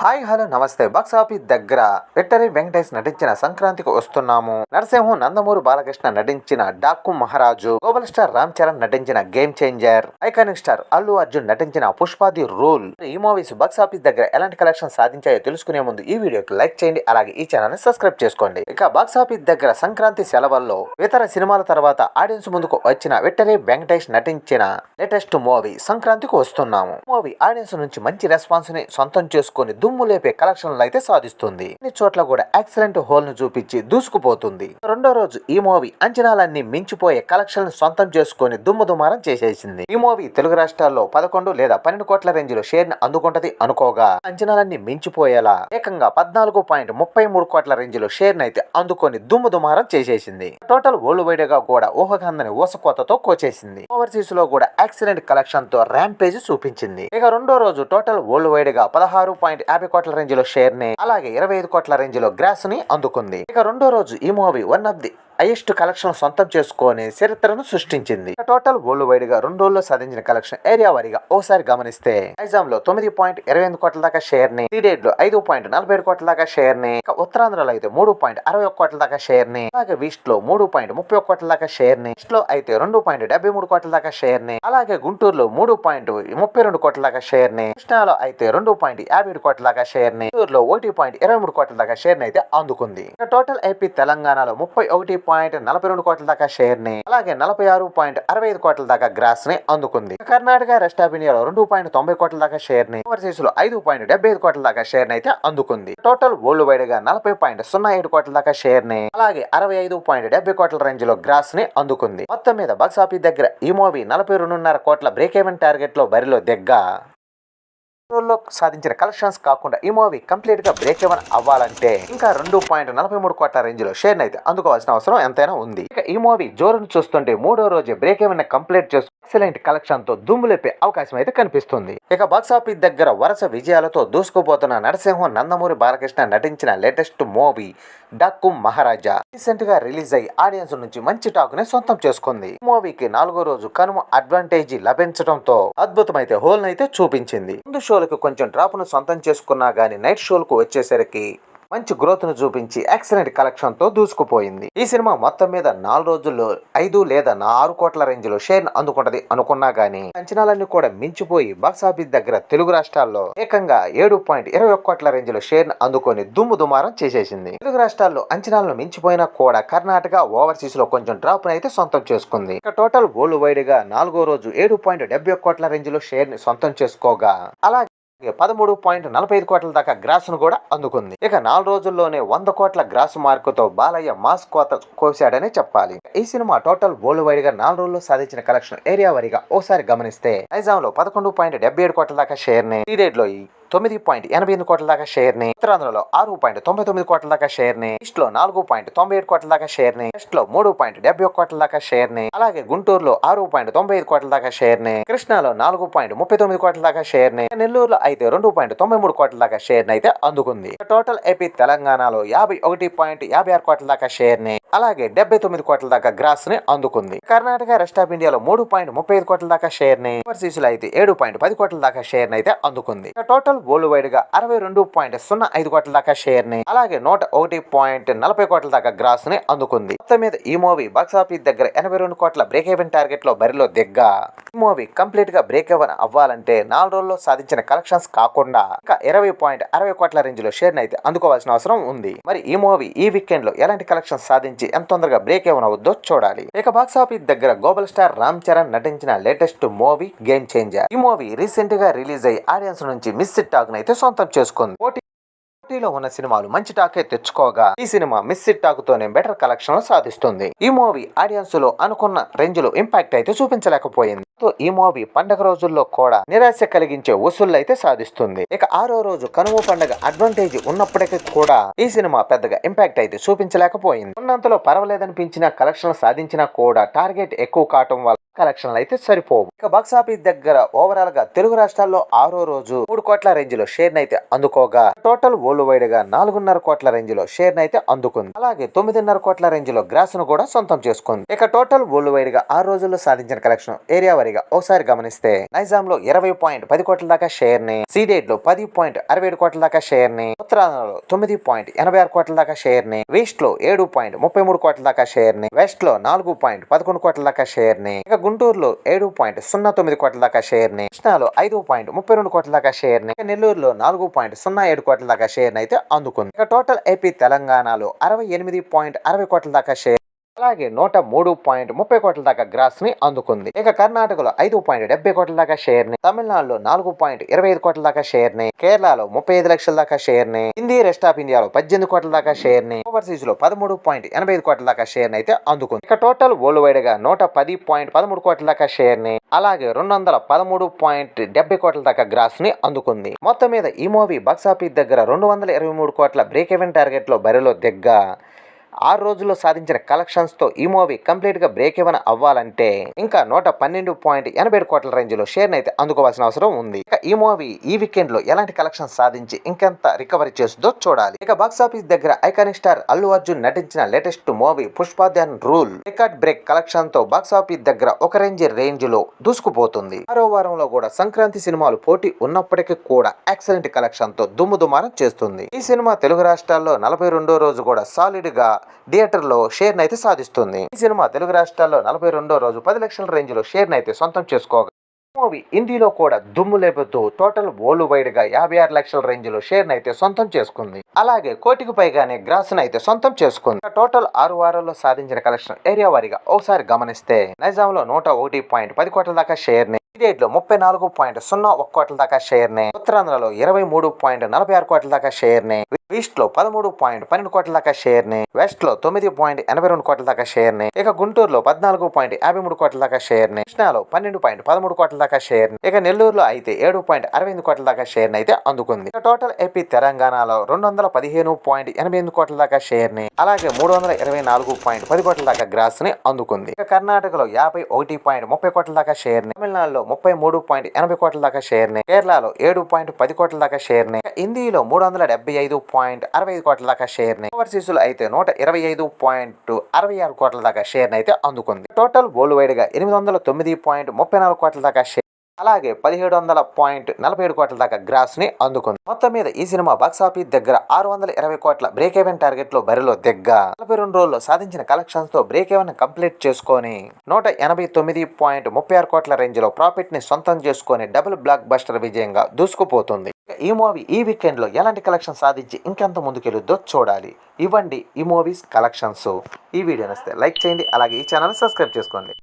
Hi hello నమస్తే. Box office దగ్గర వెట్టరి వెంకటేష్ నటించిన సంక్రాంతికి వస్తున్నాము. నరసింహం నందమూరి బాలకృష్ణ నటించిన డాక్కు మహారాజు గ్లోబల్ స్టార్ రామ్ చరణ్ నటించిన game changer iconic star Allu Arjun నటించిన పుష్పాది రూల్. ఈ మూవీస్ బాక్స్ ఆఫీస్ దగ్గర ఎలాంటి కలెక్షన్ సాధించాయో తెలుసుకునే ముందు ఈ వీడియోకి లైక్ చేయండి అలాగే ఈ ఛానల్ని సబ్స్క్రైబ్ చేసుకోండి. ఇక బాక్స్ ఆఫీస్ దగ్గర సంక్రాంతి సెలవుల్లో ఇతర సినిమాల తర్వాత ఆడియన్స్ ముందుకు వచ్చిన వెట్టరి వెంకటేష్ నటించిన లేటెస్ట్ మూవీ సంక్రాంతికి వస్తున్నాము. మూవీ ఆడియన్స్ నుంచి మంచి రెస్పాన్స్ని సొంతం చేసుకుని దుమ్ము లేపే కలెక్షన్లు అయితే సాధిస్తుంది. అన్ని చోట్ల కూడా ఎక్సలెంట్ హోల్ను చూపించి దూసుకుపోతుంది. రెండో రోజు ఈ మూవీ అంచనాలన్నీ మించిపోయే కలెక్షన్ సొంతం చేసుకొని దుమ్ము దుమారం చేసేసింది. ఈ మూవీ తెలుగు రాష్ట్రాల్లో పదకొండు లేదా పన్నెండు కోట్ల రేంజ్లో షేర్ని అందుకుంటది అనుకోగా అంచనాలన్నీ మించిపోయేలా ఏకంగా పద్నాలుగు పాయింట్ ముప్పై మూడు కోట్ల రేంజ్లో షేర్ అయితే అందుకొని దుమ్ము దుమారం చేసేసింది. టోటల్ వరల్డ్ వైడ్గా కూడా ఊహకందని ఊసకోతతో కోచేసింది. ఓవర్సీస్లో కూడా ఎక్సలెంట్ కలెక్షన్తో ర్యాంపేజ్ చూపించింది. ఇక రెండో రోజు టోటల్ వరల్డ్ వైడ్గా పదహారు పాయింట్ యాభై కోట్ల రేంజ్లో షేర్ని అలాగే ఇరవై ఐదు కోట్ల రేంజ్లో గ్రాస్ని అందుకుంది. ఇక రెండో రోజు ఈ movie one of the highest collection సొంతం చేసుకొని చరిత్రను సృష్టించింది. టోటల్ వరల్డ్ వైడ్గా రెండు రోజుల్లో సాధించిన కలెక్షన్ ఏరియా వారీగా ఓసారి గమనిస్తే నైజాం లో తొమ్మిది పాయింట్ ఇరవై ఎనిమిది కోట్ల దాకా షేర్ని సీడేడ్లో ఐదు పాయింట్ నలభై ఏడు కోట్ల దాకా షేర్ని ఉత్తరాంధ్రలో అయితే మూడు పాయింట్ అరవై ఒక్క కోట్ల దాకా షేర్ని అలాగే వీస్ట్లో మూడు పాయింట్ ముప్పై ఒక్క కోట్ల దాకా షేర్ని ఈస్ట్లో అయితే రెండు పాయింట్ డెబ్బై మూడు కోట్ల దాకా షేర్ని అలాగే గుంటూరులో మూడు పాయింట్ ముప్పై రెండు కోట్ల దాకా షేర్ని కృష్ణాలో అయితే రెండు పాయింట్ యాభై ఏడు కోట్ల దాకా షేర్ని చిత్తూరులో ఒకటి పాయింట్ ఇరవై మూడు కోట్ల దాకా షేర్ని అయితే అందుకుంది. టోటల్ ఏపీ తెలంగాణలో ముప్పై ఒకటి పాయింట్ నలభై రెండు కోట్ల దాకా షేర్ని అలాగే నలభై ఆరు పాయింట్ అరవై ఐదు కోట్ల దాకా గ్రాస్ని అందుకుంది కర్ణాటక రెస్ట్ ఆఫ్ ఇండియాలో రెండు పాయింట్ తొంభై కోట్ల దాకా షేర్ని ఓవర్సీస్లో ఐదు పాయింట్ డెబ్బై ఐదు కోట్ల దాకా షేర్ని అయితే అందుకుంది. టోటల్ వరల్డ్ వైడ్గా నలభై పాయింట్ సున్నా ఏడు కోట్ల దాకా షేర్ని అలాగే అరవై ఐదు పాయింట్ డెబ్బై కోట్ల రేంజ్లో గ్రాస్ని అందుకుంది. మొత్తం మీద బాక్స్ ఆఫీస్ దగ్గర ఈ మూవీ నలభై రెండున్నర కోట్ల బ్రేక్ ఈవెన్ టార్గెట్లో బరిలో దిగ్గా. లో సాధించిన కలెక్షన్స్ కాకుండా ఈ మూవీ కంప్లీట్గా బ్రేక్ ఎవన్ అవ్వాలంటే ఇంకా రెండు పాయింట్ నలభై మూడు కోట్ల రేంజ్లో షేర్ అయితే అందుకోవాల్సిన అవసరం ఎంతైనా ఉంది. ఈ మూవీ జోరును చూస్తుంటే మూడో రోజే బ్రేక్ ఎవన్ కంప్లీట్ చేస్తూ ఎక్సలెంట్ కలెక్షన్తో దుమ్ములేపే అవకాశం అయితే కనిపిస్తుంది. ఇక బాక్స్ ఆఫీస్ దగ్గర వరుస విజయాలతో దూసుకుపోతున్న నరసింహం నందమూరి బాలకృష్ణ నటించిన లేటెస్ట్ మూవీ డక్కు మహారాజా. రీసెంట్గా రిలీజ్ అయ్యి ఆడియన్స్ నుంచి మంచి టాక్ని సొంతం చేసుకుంది. మూవీకి నాలుగో రోజు కనుమ అడ్వాంటేజ్ లభించడంతో అద్భుతమైతే హోల్ అయితే చూపించింది. ముందు షోలకు కొంచెం డ్రాప్ను సొంతం చేసుకున్నా గానీ నైట్ షోలకు వచ్చేసరికి మంచి గ్రోత్ను చూపించి ఎక్సలెంట్ కలెక్షన్తో దూసుకుపోయింది. ఈ సినిమా మొత్తం మీద నాలుగు రోజుల్లో ఐదు లేదా ఆరు కోట్ల రేంజ్లో షేర్ అందుకుంటది అనుకున్నా గానీ అంచనాలన్నీ కూడా మించిపోయి బాక్సాఫీస్ దగ్గర తెలుగు రాష్ట్రాల్లో ఏకంగా ఏడు పాయింట్ ఇరవై ఒక్క కోట్ల రేంజ్లో షేర్ అందుకొని దుమ్ము దుమారం చేసేసింది. తెలుగు రాష్ట్రాల్లో అంచనాలను మించిపోయినా కూడా కర్ణాటక ఓవర్సీస్లో కొంచెం డ్రాప్ అయితే సొంతం చేసుకుంది. ఇక టోటల్ వరల్డ్ వైడ్గా నాలుగో రోజు ఏడు పాయింట్ డెబ్బై కోట్ల రేంజ్లో షేర్ని సొంతం చేసుకోగా అలాగే పదమూడు పాయింట్ నలభై ఐదు కోట్ల దాకా గ్రాసును కూడా అందుకుంది. ఇక నాలుగు రోజుల్లోనే వంద కోట్ల గ్రాస్ మార్కుతో బాలయ్య మాస్ కోత కోశాడని చెప్పాలి. ఈ సినిమా టోటల్ వరల్డ్ వైడ్గా నాలుగు రోజుల్లో సాధించిన కలెక్షన్ ఏరియా వారీగా ఓసారి గమనిస్తే నైజాం లో పదకొండు పాయింట్ డెబ్బై ఏడు కోట్ల దాకా షేర్ని పీరియడ్లో ఈ తొమ్మిది పాయింట్ ఎనభై ఎనిమిది కోట్ల దాకా షేర్ని ఉత్తరాంధ్రలో ఆరు పాయింట్ తొంభై తొమ్మిది కోట్ల దాకా షేర్ని ఈస్ట్లో నాలుగు పాయింట్ తొంభై ఏడు కోట్ల దాకా షేర్ని వెస్ట్లో మూడు పాయింట్ డెబ్బై ఒక కోట్ల దాకా షేర్ని అలాగే గుంటూరులో ఆరు పాయింట్ తొంభై ఐదు కోట్ల దాకా షేర్ని కృష్ణాలో నాలుగు పాయింట్ ముప్పై తొమ్మిది కోట్ల దాకా షేర్ని నెల్లూరులో అయితే రెండు పాయింట్ తొంభై మూడు కోట్ల దాకా షేర్ని అయితే అందుకుంది. టోటల్ ఏపీ తెలంగాణలో యాభై ఒకటి పాయింట్ యాభై ఆరు కోట్ల దాకా షేర్ని అలాగే డెబ్బై తొమ్మిది కోట్ల దాకా గ్రాస్ని అందుకుంది. కర్ణాటక రెస్ట్ ఆఫ్ ఇండియాలో మూడు పాయింట్ ముప్పై ఐదు కోట్ల దాకా షేర్ని ఓవర్సీస్లో అయితే ఏడు పాయింట్ పది కోట్ల దాకా షేర్ని అయితే అందుకుంది. టోటల్ వరల్డ్ వైడ్గా అరవై రెండు పాయింట్ సున్నా ఐదు కోట్ల దాకా షేర్ని అలాగే నూట ఒకటి పాయింట్ నలభై కోట్ల దాకా గ్రాస్ని అందుకుంది. మొత్తం మీద ఈ మూవీ బాక్స్ ఆఫీస్ దగ్గర ఎనభై రెండు కోట్ల బ్రేక్ ఈవెన్ టార్గెట్లో బరిలో దిగ్గా. ఈ మూవీ కంప్లీట్గా బ్రేక్ ఈవెన్ అవ్వాలంటే నాలుగు రోజుల్లో సాధించిన కలెక్షన్స్ కాకుండా ఇంకా ఇరవై పాయింట్ అరవై కోట్ల రేంజ్లో షేర్ అయితే అందుకోవాల్సిన అవసరం ఉంది. మరి ఈ మూవీ ఈ వీకెండ్లో ఎలాంటి కలెక్షన్ సాధించి ఎంత తొందరగా బ్రేక్ ఈవెన్ చూడాలి. ఇక బాక్స్ ఆఫీస్ దగ్గర గ్లోబల్ స్టార్ రామ్ చరణ్ నటించిన లేటెస్ట్ మూవీ గేమ్ చేంజర్ ఈ మూవీ రీసెంట్గా రిలీజ్ అయ్యి ఆడియన్స్ నుంచి మిస్ టాక్ అయితే సొంతం చేసుకుంది. పోటీ పోటీలో ఉన్న సినిమాలు మంచి టాకే తెచ్చుకోగా. ఈ సినిమా మిస్ టాక్ తోనే బెటర్ కలెక్షన్ సాధిస్తుంది. ఈ మూవీ ఆడియన్స్లో అనుకున్న రేంజ్లో ఇంపాక్ట్ అయితే చూపించలేకపోయింది. తో ఈ మూవీ పండగ రోజుల్లో కూడా నిరాశ కలిగించే వసూళ్ళు అయితే సాధిస్తుంది. ఇక ఆరో రోజు కనుమ పండగ అడ్వాంటేజ్ ఉన్నప్పటికీ కూడా ఈ సినిమా పెద్దగా ఇంపాక్ట్ అయితే చూపించలేకపోయింది. ఉన్నంతలో పర్వాలేదనిపించిన కలెక్షన్ సాధించినా కూడా టార్గెట్ ఎక్కువ కావటం వల్ల కలెక్షన్లు అయితే సరిపోవు. ఇక బాక్స్ ఆఫీస్ దగ్గర ఓవరాల్గా తెలుగు రాష్ట్రాల్లో ఆరో రోజు మూడు కోట్ల రేంజ్లో షేర్ అయితే అందుకోగా టోటల్ వరల్డ్ వైడ్గా నాలుగున్నర కోట్ల రేంజ్లో షేర్ అయితే అందుకుంది. అలాగే తొమ్మిదిన్నర కోట్ల రేంజ్లో గ్రాస్ను కూడా సొంతం చేసుకుంది. ఇక టోటల్ వరల్డ్ వైడ్గా ఆరు రోజుల్లో సాధించిన కలెక్షన్ ఏరియా వారీగా ఒకసారి గమనిస్తే నైజాం లో ఇరవై పాయింట్ పది కోట్ల దాకా షేర్ని సీడెడ్లో పది పాయింట్ అరవై ఏడు కోట్ల దాకా షేర్ని ఉత్తరాంధ్రలో తొమ్మిది పాయింట్ ఎనభై ఆరు కోట్ల దాకా షేర్ని వెస్ట్లో ఏడు పాయింట్ ముప్పై మూడు కోట్ల దాకా షేర్ని వెస్ట్లో నాలుగు పాయింట్ పదకొండు కోట్ల దాకా షేర్ని ఇక గుంటూరులో ఏడు పాయింట్ సున్నా తొమ్మిది కోట్ల దాకా షేర్ని కృష్ణాలో ఐదు పాయింట్ ముప్పై రెండు కోట్ల దాకా షేర్ని ఇక నెల్లూరులో నాలుగు పాయింట్ సున్నా ఏడు కోట్ల దాకా షేర్ని అయితే అందుకుంది. ఇక టోటల్ ఏపీ తెలంగాణలో అరవై ఎనిమిది పాయింట్ అరవై కోట్ల దాకా షేర్ అలాగే నూట మూడు పాయింట్ ముప్పై కోట్ల దాకా గ్రాస్ని అందుకుంది. ఇక కర్ణాటకలో ఐదు పాయింట్ డెబ్బై కోట్ల దాకా షేర్ని తమిళనాడులో నాలుగు పాయింట్ ఇరవై ఐదు కోట్ల దాకా షేర్ని కేరళలో ముప్పై ఐదు లక్షల దాకా షేర్ని హిందీ రెస్ట్ ఆఫ్ ఇండియాలో పద్దెనిమిది కోట్ల దాకా షేర్ని ఓవర్సీస్లో పదమూడు పాయింట్ ఎనభై ఐదు కోట్ల దాకా షేర్ అయితే అందుకుంది. ఇక టోటల్ వరల్డ్ వైడ్గా నూట పది పాయింట్ పదమూడు కోట్ల దాకా షేర్ని అలాగే రెండు వందల పదమూడు పాయింట్ డెబ్బై కోట్ల దాకా గ్రాస్ని అందుకుంది. మొత్తం మీద ఈ మూవీ బాక్సాఫీస్ దగ్గర రెండు వందల ఇరవై మూడు కోట్ల బ్రేక్ ఈవెన్ టార్గెట్లో బరిలో దిగ్గా ఆరు రోజుల్లో సాధించిన కలెక్షన్స్తో ఈ మూవీ కంప్లీట్గా బ్రేక్ ఏమైనా అవ్వాలంటే ఇంకా నూట పన్నెండు పాయింట్ ఎనభై ఏడు కోట్ల రేంజ్లో షేర్ని అయితే అందుకోవాల్సిన అవసరం ఉంది. ఇక ఈ మూవీ ఈ వీకెండ్లో ఎలాంటి కలెక్షన్ సాధించి ఇంకెంత రికవరీ చేస్తుందో చూడాలి. ఇక బాక్స్ ఆఫీస్ దగ్గర ఐకానిక్ స్టార్ అల్లు అర్జున్ నటించిన లేటెస్ట్ మూవీ పుష్పాధ్యాన్ రూల్ రికార్డ్ బ్రేక్ కలెక్షన్తో బాక్సాఫీస్ బాక్స్ ఆఫీస్ దగ్గర ఒక రేంజ్ రేంజ్లో దూసుకుపోతుంది. మరో వారంలో కూడా సంక్రాంతి సినిమాలు పోటీ ఉన్నప్పటికీ కూడా ఎక్సలెంట్ కలెక్షన్తో దుమ్ము దుమారం చేస్తుంది. ఈ సినిమా తెలుగు రాష్ట్రాల్లో నలభై రెండో రోజు కూడా సాలిడ్గా థియేటర్లో థియేటర్లో షేర్ అయితే సాధిస్తుంది. ఈ సినిమా తెలుగు రాష్ట్రాల్లో నలభై రెండో రోజు పది లక్షల రేంజ్లో షేర్ అయితే సొంతం చేసుకోగా మూవీ హిందీలో కూడా దుమ్ము లేపుతూ టోటల్ వరల్డ్ వైడ్గా యాభై ఆరు లక్షల రేంజ్లో షేర్ అయితే సొంతం చేసుకుంది. అలాగే కోటికి పైగానే గ్రాస్ అయితే సొంతం చేసుకుంది. టోటల్ ఆరు వారాల్లో సాధించిన కలెక్షన్ ఏరియా వారీగా ఒకసారి గమనిస్తే నైజాం లో నూట ఒకటి పాయింట్ పది కోట్ల దాకా షేర్ని లో ముప్పై నాలుగు పాయింట్ సున్నా ఒక కోట్ల దాకా షేర్ని ఉత్తరాంధ్రలో ఇరవై మూడు పాయింట్ నలభై ఆరు కోట్ల దాకా షేర్ని ఈస్ట్లో పదమూడు పాయింట్ పన్నెండు కోట్ల దాకా షేర్ని వెస్ట్లో తొమ్మిది పాయింట్ ఎనభై రెండు కోట్ల దాకా షేర్ని ఇక గుంటూరులో పద్నాలుగు పాయింట్ యాభై మూడు కోట్ల దాకా షేర్ని కృష్ణాలో పన్నెండు పాయింట్ పదమూడు కోట్ల దాకా షేర్ని ఇక నెల్లూరులో అయితే ఏడు పాయింట్ అరవై ఎనిమిది కోట్ల దాకా షేర్ని అయితే అందుకుంది టోటల్ ఏపీ తెలంగాణలో రెండు వందల పదిహేను పాయింట్ ఎనభై ఎనిమిది కోట్ల దాకా షేర్ని అలాగే మూడు వందల ఇరవై నాలుగు పాయింట్ పది కోట్ల దాకా గ్రాస్ని అందుకుంది ఇక కర్ణాటకలో యాభై ఒకటి పాయింట్ ముప్పై కోట్ల దాకా షేర్ని తమిళనాడులో ముప్పై మూడు పాయింట్ ఎనభై కోట్ల దాకా షేర్ని కేరళలో ఏడు పాయింట్ పది కోట్ల దాకా షేర్ని హిందీలో మూడు వందల డెబ్బై ఐదు పాయింట్ అరవై ఐదు కోట్ల దాకా షేర్ని ఓవర్సీస్లో లో అయితే నూట ఇరవై ఐదు పాయింట్ అరవై ఆరు కోట్ల దాకా షేర్ని అయితే అందుకుంది. టోటల్ వరల్డ్ వైడ్గా ఎనిమిది వందల తొమ్మిది పాయింట్ ముప్పై నాలుగు కోట్ల దాకా షేర్ అలాగే పదిహేడు వందల పాయింట్ నలభై ఏడు కోట్ల దాకా గ్రాస్ని అందుకుంది. మొత్తం మీద ఈ సినిమా బాక్స్ ఆఫీస్ దగ్గర ఆరు వందల ఇరవై కోట్ల బ్రేక్ ఈవెన్ టార్గెట్లో బరిలో దిగ్గ నలభై రెండు రోజుల్లో సాధించిన కలెక్షన్స్తో బ్రేక్ ఈవెన్ కంప్లీట్ చేసుకొని నూట ఎనభై తొమ్మిది పాయింట్ ముప్పై ఆరు కోట్ల రేంజ్లో ప్రాఫిట్ని సొంతం చేసుకొని డబుల్ బ్లాక్ బస్టర్ విజయంగా దూసుకుపోతుంది. ఈ మూవీ ఈ వీకెండ్లో ఎలాంటి కలెక్షన్ సాధించి ఇంకెంత ముందుకెళ్ళుద్దో చూడాలి. ఇవ్వండి ఈ మూవీస్ కలెక్షన్స్ ఈ వీడియో నస్తే లైక్ చేయండి అలాగే ఈ ఛానల్ సబ్స్క్రైబ్ చేసుకోండి.